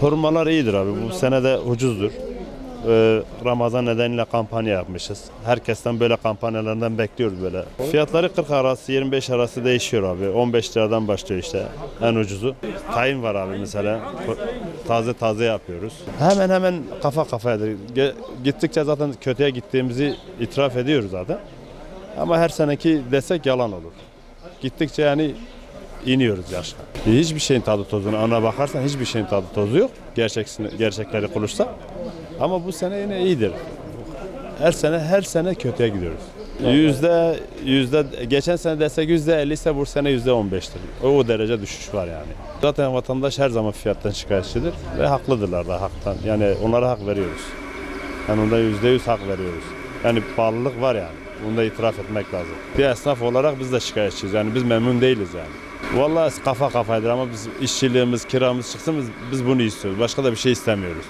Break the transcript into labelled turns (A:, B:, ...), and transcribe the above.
A: Hurmalar iyidir abi. Bu sene de ucuzdur. Ramazan nedeniyle kampanya yapmışız. Herkesten böyle kampanyalardan bekliyoruz böyle. Fiyatları 40 arası 25 arası değişiyor abi. 15 liradan başlıyor işte en ucuzu. Tayin var abi mesela. Taze taze yapıyoruz. Hemen hemen kafa kafayadır. Gittikçe zaten kötüye gittiğimizi itiraf ediyoruz zaten. Ama her seneki desek yalan olur. Gittikçe yani iniyoruz yaşta. Hiçbir şeyin tadı tozuna ona bakarsan hiçbir şeyin tadı tozu yok. Gerçeksini, gerçekleri konuşsa. Ama bu sene yine iyidir. Her sene her sene kötüye gidiyoruz. Yüzde yüzde geçen sene desek yüzde 50 ise bu sene yüzde 15'tir. O, o derece düşüş var yani. Zaten vatandaş her zaman fiyattan şikayetçidir ve haklıdırlar da haktan. Yani onlara hak veriyoruz. Yani onda yüzde yüz hak veriyoruz. Yani pahalılık var yani. Bunu da itiraf etmek lazım. Bir esnaf olarak biz de şikayetçiyiz. Yani biz memnun değiliz yani. Vallahi kafa kafaydır ama biz işçiliğimiz, kiramız çıksın biz, biz bunu istiyoruz. Başka da bir şey istemiyoruz.